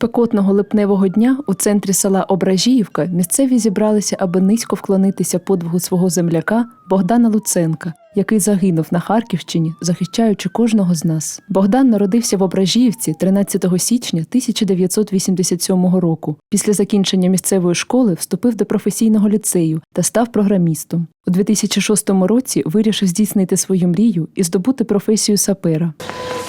Спекотного липневого дня у центрі села Ображіївка місцеві зібралися, аби низько вклонитися подвигу свого земляка Богдана Луценка, який загинув на Харківщині, захищаючи кожного з нас. Богдан народився в Ображіївці 13 січня 1987 року. Після закінчення місцевої школи вступив до професійного ліцею та став програмістом. У 2006 році вирішив здійснити свою мрію і здобути професію сапера.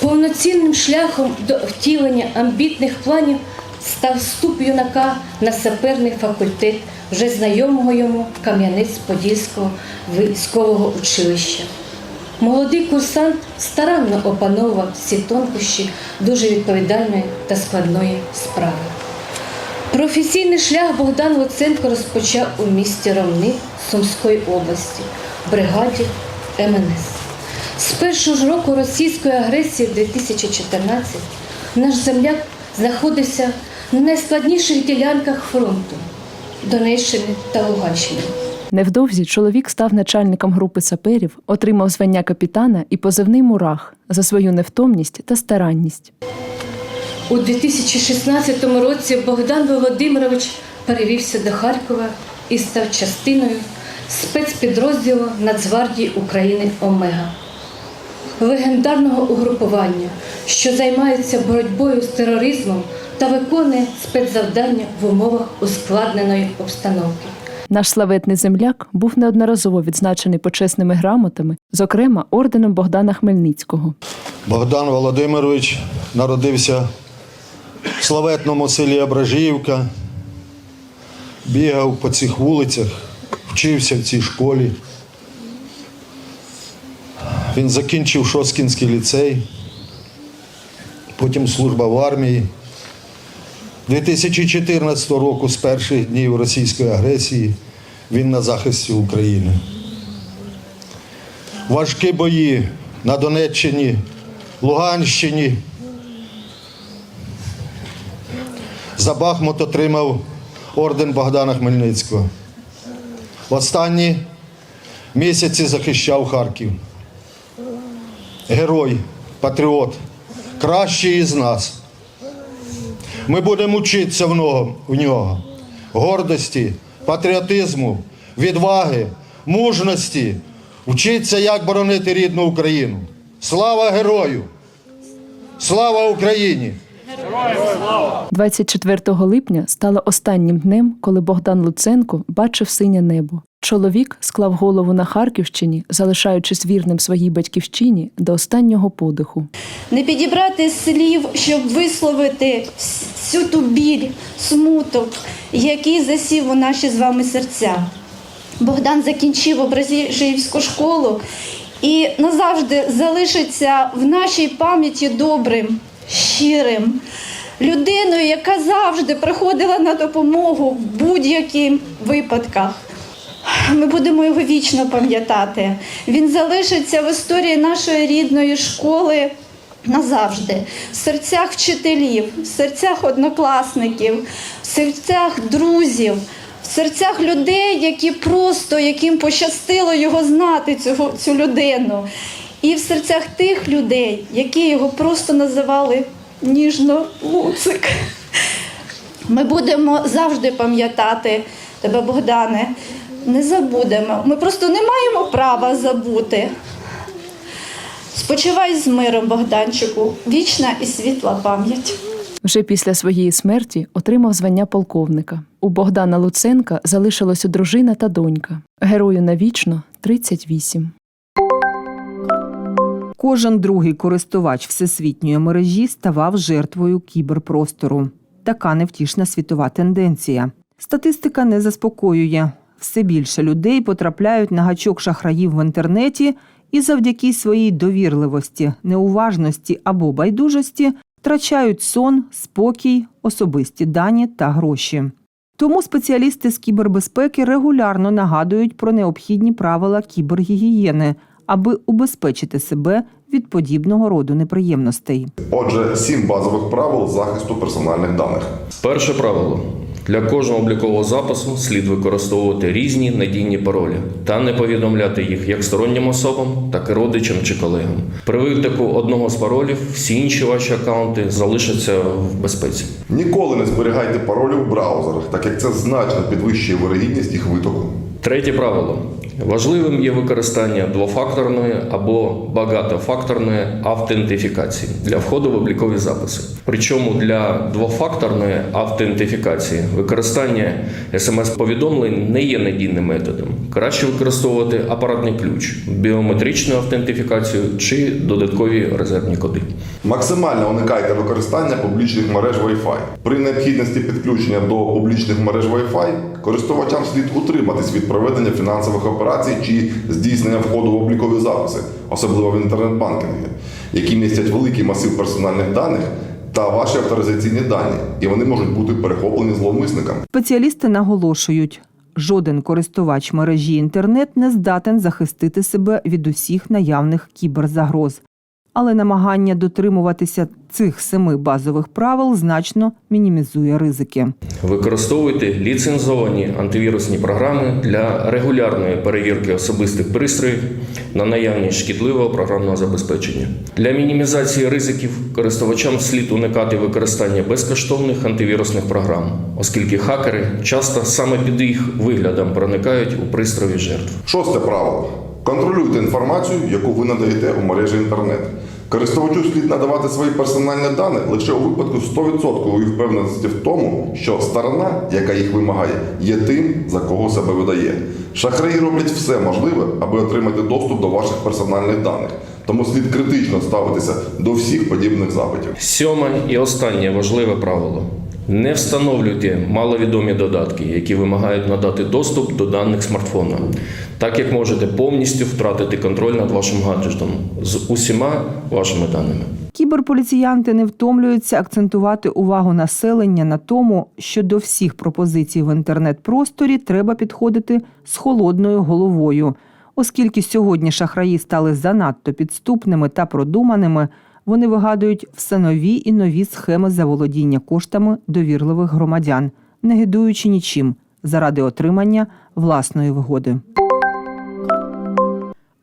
Повноцінним шляхом до втілення амбітних планів став вступ юнака на саперний факультет вже знайомого йому Кам'янець-Подільського військового училища. Молодий курсант старанно опановував всі тонкощі дуже відповідальної та складної справи. Професійний шлях Богдан Луценко розпочав у місті Ромни Сумської області бригаді МНС. З першого ж року російської агресії 2014 наш земляк знаходився на найскладніших ділянках фронту Донеччини та Луганщини. Невдовзі чоловік став начальником групи саперів, отримав звання капітана і позивний мурах за свою невтомність та старанність. У 2016 році Богдан Володимирович перевівся до Харкова і став частиною спецпідрозділу Нацгвардії України Омега, легендарного угрупування, що займається боротьбою з тероризмом та виконує спецзавдання в умовах ускладненої обстановки. Наш славетний земляк був неодноразово відзначений почесними грамотами, зокрема орденом Богдана Хмельницького. Богдан Володимирович народився в славетному селі Ображіївка, бігав по цих вулицях, вчився в цій школі. Він закінчив Шоскінський ліцей, потім служба в армії. 2014 року, з перших днів російської агресії, він на захисті України. Важкі бої на Донеччині, Луганщині. За Бахмут отримав орден Богдана Хмельницького. В останні місяці захищав Харків. Герой, патріот, кращий із нас. Ми будемо вчитися в нього. Гордості, патріотизму, відваги, мужності, вчитися, як боронити рідну Україну. Слава герою! Слава Україні! 24 липня стало останнім днем, коли Богдан Луценко бачив синє небо. Чоловік склав голову на Харківщині, залишаючись вірним своїй батьківщині до останнього подиху. не підібрати слів, щоб висловити всю ту біль, смуток, який засів у наші з вами серця. Богдан закінчив Образівську школу і назавжди залишиться в нашій пам'яті добрим, щирим, людиною, яка завжди приходила на допомогу в будь-яких випадках. Ми будемо його вічно пам'ятати. Він залишиться в історії нашої рідної школи назавжди, в серцях вчителів, в серцях однокласників, в серцях друзів, в серцях людей, які просто яким пощастило його знати, цього, цю людину. І в серцях тих людей, які його просто називали ніжно Луцик. Ми будемо завжди пам'ятати тебе, Богдане. Не забудемо. Ми просто не маємо права забути. Спочивай з миром, Богданчику, вічна і світла пам'ять. Вже після своєї смерті отримав звання полковника. У Богдана Луценка залишилося дружина та донька. Герою навічно 38. Кожен другий користувач всесвітньої мережі ставав жертвою кіберпростору. Така невтішна світова тенденція. Статистика не заспокоює. Все більше людей потрапляють на гачок шахраїв в інтернеті і завдяки своїй довірливості, неуважності або байдужості втрачають сон, спокій, особисті дані та гроші. Тому спеціалісти з кібербезпеки регулярно нагадують про необхідні правила кібергігієни, аби убезпечити себе від подібного роду неприємностей. Отже, сім базових правил захисту персональних даних. Перше правило. Для кожного облікового запису слід використовувати різні надійні паролі та не повідомляти їх як стороннім особам, так і родичам чи колегам. При витоку одного з паролів всі інші ваші акаунти залишаться в безпеці. Ніколи не зберігайте паролі в браузерах, так як це значно підвищує вирогідність їх витоку. Третє правило. Важливим є використання двофакторної або багатофакторної автентифікації для входу в облікові записи. Причому для двофакторної автентифікації використання смс-повідомлень не є надійним методом. Краще використовувати апаратний ключ, біометричну автентифікацію чи додаткові резервні коди. Максимально уникайте використання публічних мереж Wi-Fi. При необхідності підключення до публічних мереж Wi-Fi користувачам слід утриматись від проведення фінансових операцій чи здійснення входу в облікові записи, особливо в інтернет-банкінги, які містять великий масив персональних даних та ваші авторизаційні дані, і вони можуть бути перехоплені зловмисниками. Спеціалісти наголошують, жоден користувач мережі інтернет не здатен захистити себе від усіх наявних кіберзагроз. Але намагання дотримуватися цих семи базових правил значно мінімізує ризики. Використовуйте ліцензовані антивірусні програми для регулярної перевірки особистих пристроїв на наявність шкідливого програмного забезпечення. Для мінімізації ризиків користувачам слід уникати використання безкоштовних антивірусних програм, оскільки хакери часто саме під їх виглядом проникають у пристрої жертв. Шосте правило. Контролюйте інформацію, яку ви надаєте у мережі інтернет. Користувачу слід надавати свої персональні дані лише у випадку 100% впевненості в тому, що сторона, яка їх вимагає, є тим, за кого себе видає. Шахраї роблять все можливе, аби отримати доступ до ваших персональних даних. Тому слід критично ставитися до всіх подібних запитів. Сьоме і останнє важливе правило. Не встановлюйте маловідомі додатки, які вимагають надати доступ до даних смартфона, так як можете повністю втратити контроль над вашим гаджетом з усіма вашими даними. Кіберполіціянти не втомлюються акцентувати увагу населення на тому, що до всіх пропозицій в інтернет-просторі треба підходити з холодною головою. Оскільки сьогодні шахраї стали занадто підступними та продуманими, вони вигадують все нові і нові схеми заволодіння коштами довірливих громадян, не гидуючи нічим заради отримання власної вигоди.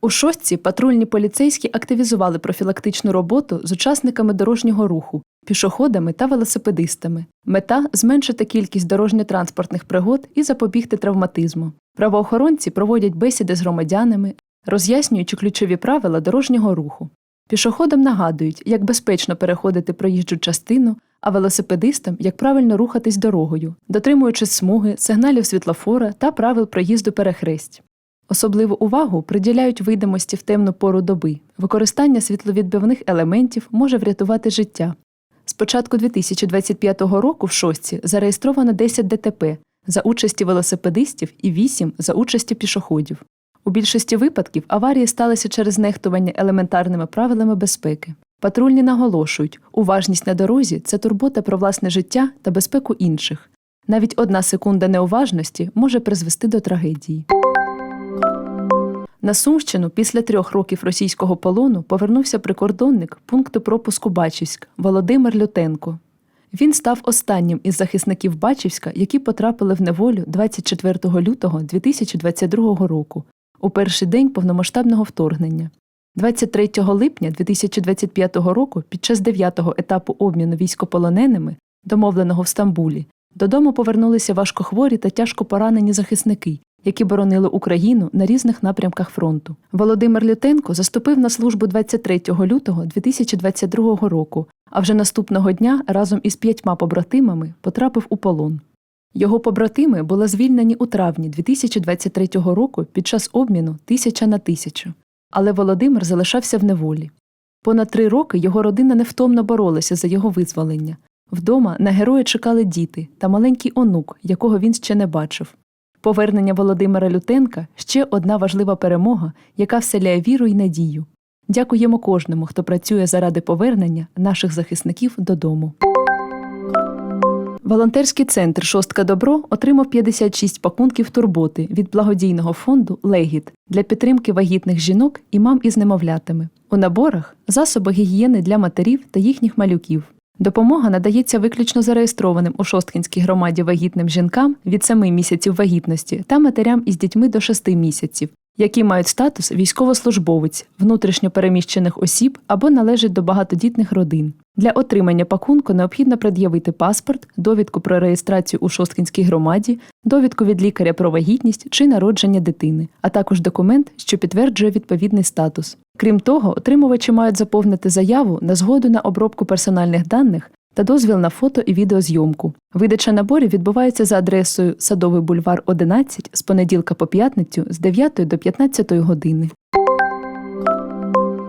У шостці патрульні поліцейські активізували профілактичну роботу з учасниками дорожнього руху, пішоходами та велосипедистами. Мета зменшити кількість дорожньо-транспортних пригод і запобігти травматизму. Правоохоронці проводять бесіди з громадянами, роз'яснюючи ключові правила дорожнього руху. Пішоходам нагадують, як безпечно переходити проїжджу частину, а велосипедистам як правильно рухатись дорогою, дотримуючись смуги, сигналів світлофора та правил проїзду перехресть. Особливу увагу приділяють видимості в темну пору доби. Використання світловідбивних елементів може врятувати життя. З початку 2025 року в шостці зареєстровано 10 ДТП за участі велосипедистів і 8 за участі пішоходів. У більшості випадків аварії сталися через нехтування елементарними правилами безпеки. Патрульні наголошують, уважність на дорозі це турбота про власне життя та безпеку інших. Навіть одна секунда неуважності може призвести до трагедії. На Сумщину після трьох років російського полону повернувся прикордонник пункту пропуску Бачівськ Володимир Лютенко. Він став останнім із захисників Бачівська, які потрапили в неволю 24 лютого 2022 року, у перший день повномасштабного вторгнення. 23 липня 2025 року, під час 9-го етапу обміну військополоненими, домовленого в Стамбулі, додому повернулися важкохворі та тяжко поранені захисники, які боронили Україну на різних напрямках фронту. Володимир Лютенко заступив на службу 23 лютого 2022 року, а вже наступного дня разом із п'ятьма побратимами потрапив у полон. Його побратими були звільнені у травні 2023 року під час обміну тисяча на тисячу. Але Володимир залишався в неволі. Понад три роки його родина невтомно боролася за його визволення. Вдома на героя чекали діти та маленький онук, якого він ще не бачив. Повернення Володимира Лютенка ще одна важлива перемога, яка вселяє віру і надію. Дякуємо кожному, хто працює заради повернення наших захисників додому. Волонтерський центр Шостка Добро отримав 56 пакунків турботи від благодійного фонду Легіт для підтримки вагітних жінок і мам із немовлятами. У наборах засоби гігієни для матерів та їхніх малюків, Допомога надається виключно зареєстрованим у Шосткінській громаді вагітним жінкам від 7 місяців вагітності та матерям із дітьми до 6 місяців, які мають статус військовослужбовець, внутрішньо переміщених осіб або належать до багатодітних родин. Для отримання пакунку необхідно пред'явити паспорт, довідку про реєстрацію у Шосткінській громаді, довідку від лікаря про вагітність чи народження дитини, а також документ, що підтверджує відповідний статус. Крім того, отримувачі мають заповнити заяву на згоду на обробку персональних даних та дозвіл на фото і відеозйомку. Видача наборів відбувається за адресою Садовий бульвар 11 з понеділка по п'ятницю з 9 до 15 години.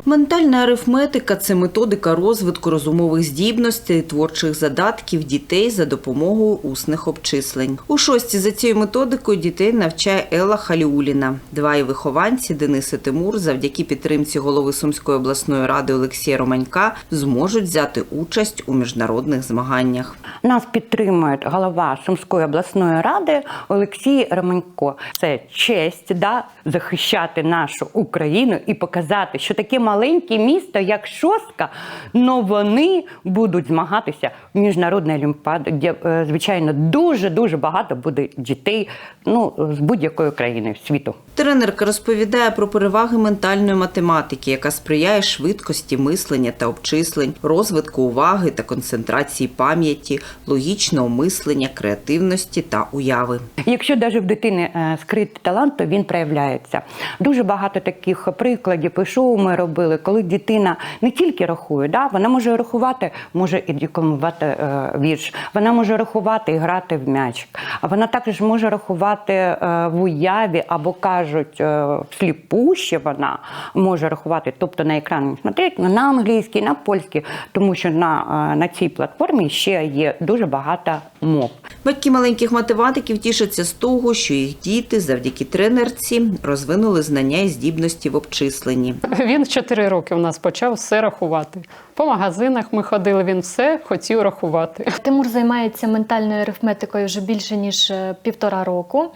Ментальна арифметика це методика розвитку розумових здібностей, творчих задатків дітей за допомогою усних обчислень. У шості за цією методикою дітей навчає Елла Халіуліна. Два її вихованці Денис і Тимур, завдяки підтримці голови Сумської обласної ради Олексія Романька, зможуть взяти участь у міжнародних змаганнях. Нас підтримує голова Сумської обласної ради Олексій Романько. Це честь да, захищати нашу Україну і показати, що таке маленьке місто, як Шостка, но вони будуть змагатися в міжнародній олімпіаді, де, е, звичайно, дуже дуже багато буде дітей ну, з будь-якої країни світу. Тренерка розповідає про переваги ментальної математики, яка сприяє швидкості мислення та обчислень, розвитку уваги та концентрації пам'яті, логічного мислення, креативності та уяви. Якщо навіть в дитини е, скритий талант, то він проявляється. Дуже багато таких прикладів і шоу ми робили, коли дитина не тільки рахує, да, вона може рахувати, може і декламувати е, вірш, вона може рахувати і грати в м'ячик, а вона також може рахувати е, в уяві або кажуть е, всліпу ще вона може рахувати, тобто на екран не смотреть, на англійський, на польський, тому що на, е, на цій платформі ще є дуже багато мов. Батьки маленьких математиків тішаться з того, що їх діти завдяки тренерці розвинули знання і здібності в обчисленні. Він в 4 роки у нас почав все рахувати. По магазинах ми ходили, він все хотів рахувати. Тимур займається ментальною арифметикою вже більше ніж е, півтора року.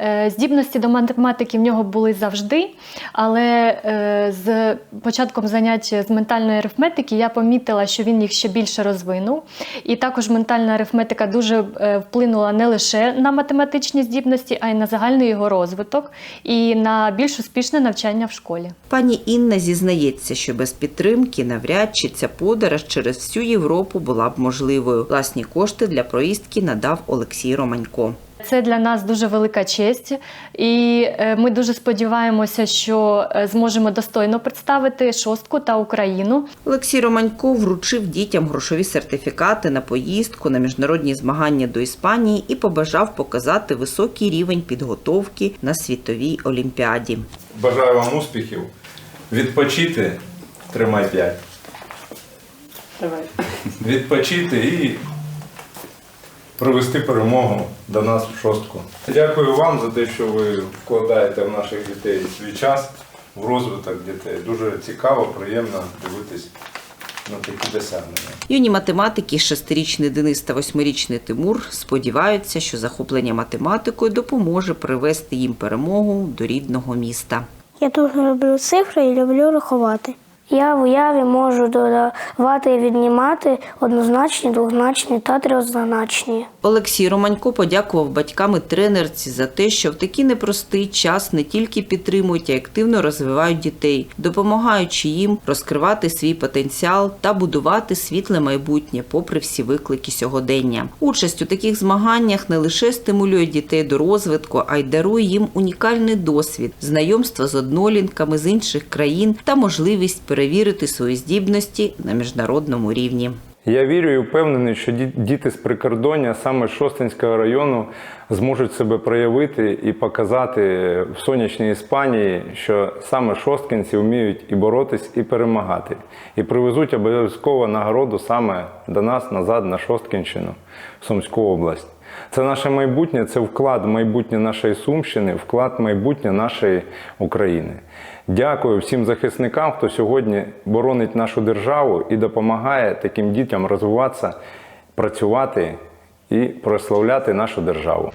Е, Здібності до математики в нього були завжди, але е, з початком занять з ментальної арифметики я помітила, що він їх ще більше розвинув. І також ментальна арифметика дуже вплинула не лише на математичні здібності, а й на загальний його розвиток і на більш успішне навчання в школі. Пані Інна зізнається, що без підтримки навряд чи ця подорож через всю Європу була б можливою. Власні кошти для проїздки надав Олексій Романько. Це для нас дуже велика честь, і е, ми дуже сподіваємося, що е, зможемо достойно представити шостку та Україну. Олексій Романько вручив дітям грошові сертифікати на поїздку на міжнародні змагання до Іспанії і побажав показати високий рівень підготовки на світовій олімпіаді. Бажаю вам успіхів. Відпочити. Тримай п'ять. Давай. Відпочити і привести перемогу до нас в шостку. Дякую вам за те, що ви вкладаєте в наших дітей свій час в розвиток дітей. Дуже цікаво, приємно дивитись на такі досягнення. Юні математики, шестирічний Денис та восьмирічний Тимур, сподіваються, що захоплення математикою допоможе привести їм перемогу до рідного міста. Я дуже люблю цифри і люблю рахувати. Я в уяві можу додавати і віднімати однозначні, двозначні та трьохзначні. Олексій Романько подякував батькам і тренерці за те, що в такий непростий час не тільки підтримують, а й активно розвивають дітей, допомагаючи їм розкривати свій потенціал та будувати світле майбутнє, попри всі виклики сьогодення. Участь у таких змаганнях не лише стимулює дітей до розвитку, а й дарує їм унікальний досвід, знайомства з однолінками з інших країн та можливість перевірити свої здібності на міжнародному рівні. Я вірю і впевнений, що ді- діти з прикордоння саме Шостинського району зможуть себе проявити і показати в сонячній Іспанії, що саме шосткинці вміють і боротись, і перемагати. І привезуть обов'язково нагороду саме до нас назад на Шосткінщину, в Сумську область. Це наше майбутнє, це вклад в майбутнє нашої Сумщини, вклад в майбутнє нашої України. Дякую всім захисникам, хто сьогодні боронить нашу державу і допомагає таким дітям розвиватися, працювати і прославляти нашу державу.